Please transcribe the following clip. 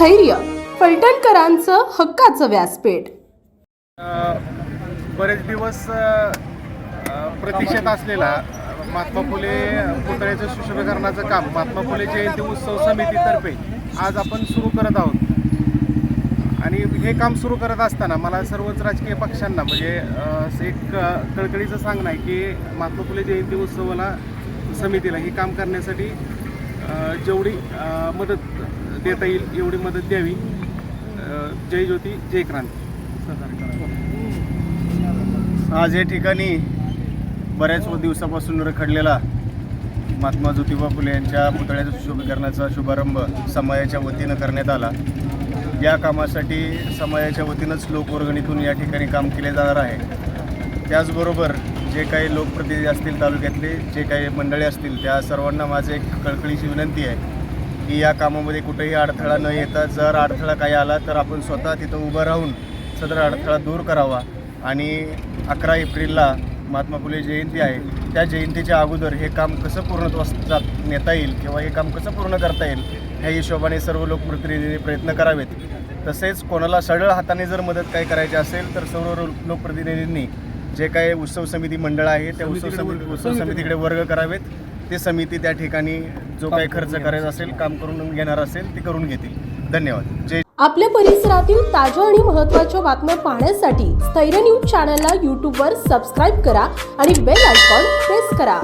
स्थैर्य फलटणकरांचं हक्काचं व्यासपीठ. बरेच दिवस प्रतीक्षेत असलेला महात्मा फुले पुतळ्याचं सुशोभीकरणाचं काम महात्मा फुले जयंती उत्सव समितीतर्फे आज आपण सुरू करत आहोत. आणि हे काम सुरू करत असताना मला सर्वच राजकीय पक्षांना म्हणजे असं एक कळकळीचं सांगणं आहे की महात्मा फुले जयंती उत्सवाला समितीला हे काम करण्यासाठी जेवढी मदत देता येईल एवढी मदत द्यावी. जय ज्योती जय क्रांती. आज या ठिकाणी बऱ्याच दिवसापासून रखडलेला महात्मा ज्योतिबा फुले यांच्या पुतळ्याच्या सुशोभीकरणाचा शुभारंभ समाजाच्या वतीनं करण्यात आला. या कामासाठी समाजाच्या वतीनंच लोकवर्गणीतून या ठिकाणी काम केले जाणार आहे. त्याचबरोबर जे काही लोकप्रतिनिधी असतील तालुक्यातले जे काही मंडळी असतील त्या सर्वांना माझं एक कळकळीची विनंती आहे की या कामामध्ये कुठेही अडथळा न येता जर अडथळा काही आला तर आपण स्वतः तिथं उभं राहून सदर अडथळा दूर करावा. आणि अकरा एप्रिलला महात्मा फुले जयंती आहे. त्या जयंतीच्या अगोदर हे काम कसं पूर्णत्वास जात नेता येईल किंवा हे काम कसं पूर्ण करता येईल ह्या हिशोबाने सर्व लोकप्रतिनिधींनी प्रयत्न करावेत. तसेच कोणाला सरळ हाताने जर मदत काही करायची असेल तर सर्व लोकप्रतिनिधींनी जे काही उत्सव समिती मंडळ आहे त्या उत्सव समिती उत्सव समितीकडे वर्ग करावेत. ते समिती त्या ठिकाणी जो काही खर्च करायचा असेल. काम करून घेणार असेल ते करून घेतील. धन्यवाद. जय आपल्या परिसरातील ताज्या आणि महत्त्वाच्या बातम्या पाहण्यासाठी स्थैर्य न्यूज चॅनलला यूट्यूबवर सबस्क्राईब करा आणि बेल आयकॉन प्रेस करा.